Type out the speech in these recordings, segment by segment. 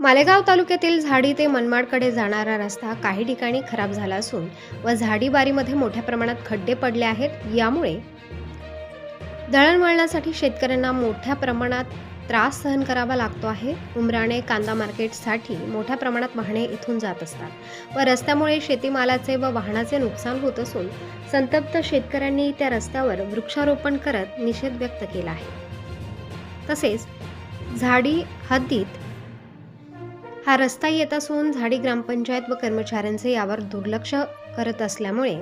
मालेगाव तालुक्यातील झाडी ते मनमाडकडे जाणारा रस्ता काही ठिकाणी खराब झाला असून व झाडीबारीमध्ये मोठ्या प्रमाणात खड्डे पडले आहेत. यामुळे दळणवळणासाठी शेतकऱ्यांना मोठ्या प्रमाणात त्रास सहन करावा लागतो आहे. उमराणे कांदा मार्केटसाठी मोठ्या प्रमाणात वाहने इथून जात असतात व रस्त्यामुळे शेतीमालाचे व वाहनाचे नुकसान होत असून संतप्त शेतकऱ्यांनी त्या रस्त्यावर वृक्षारोपण करत निषेध व्यक्त केला आहे. तसेच झाडी हद्दीत हा रस्ता येत असून झाडी ग्रामपंचायत व कर्मचाऱ्यांचे यावर दुर्लक्ष करत असल्यामुळे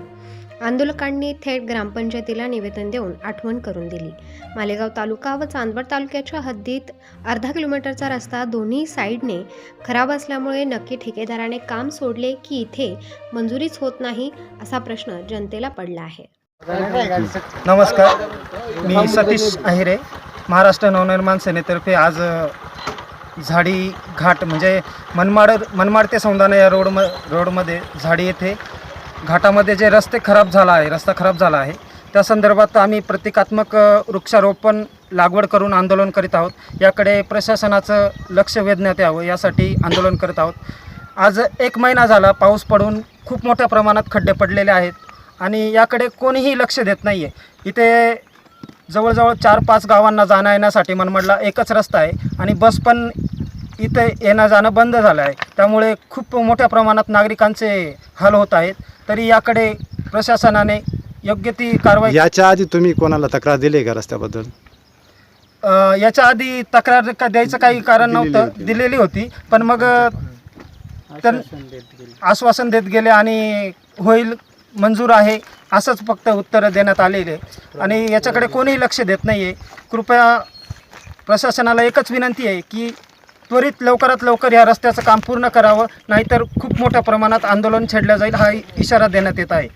आंदोलकांनी थेट ग्रामपंचायतीला निवेदन देऊन आठवण करून दिली. मालेगाव तालुका व चांदवड तालुक्याच्या हद्दीत अर्धा किलोमीटरचा रस्ता दोन्ही साईडने खराब असल्यामुळे नक्की ठेकेदाराने काम सोडले की इथे मंजुरीच होत नाही असा प्रश्न जनतेला पडला आहे. नमस्कार मी सतीश अहिरे महाराष्ट्र नवनिर्माण सेनेतर्फे आज झाडी घाट म्हणजे मनमाड मनमाड ते सौंदाना या रोड म रोडमध्ये झाडी येथे. घाटामध्ये जे रस्ते खराब झाला आहे रस्ता खराब झाला आहे त्या संदर्भात आम्ही प्रतिकात्मक वृक्षारोपण लागवड करून आंदोलन करीत आहोत. याकडे प्रशासनाचं लक्ष वेधण्यात यावं यासाठी आंदोलन करत आहोत. आज एक महिना झाला पाऊस पडून खूप मोठ्या प्रमाणात खड्डे पडलेले आहेत आणि याकडे कोणीही लक्ष देत नाही आहे इथे जवळजवळ चार पाच गावांना जाणं येण्यासाठी मनमाडला एकच रस्ता आहे आणि बस पण इथे येणं जाणं बंद झालं आहे. त्यामुळे खूप मोठ्या प्रमाणात नागरिकांचे हाल होत आहेत. तरी याकडे प्रशासनाने योग्य ती कारवाई याच्या आधी तुम्ही कोणाला तक्रार दिली आहे का रस्त्याबद्दल? अ, याच्या आधी तक्रार का द्यायचं काही कारण नव्हतं. दिलेली होती. पण मग तर आश्वासन देत गेले आणि होईल मंजूर आहे असंच फक्त उत्तरं देण्यात आलेले आणि याच्याकडे कोणीही लक्ष देत नाही आहे कृपया प्रशासनाला एकच विनंती आहे की त्वरित लवकरात लवकर या रस्त्याचं काम पूर्ण करावं नाहीतर खूप मोठ्या प्रमाणात आंदोलन छेडलं जाईल हा इशारा देण्यात येत आहे.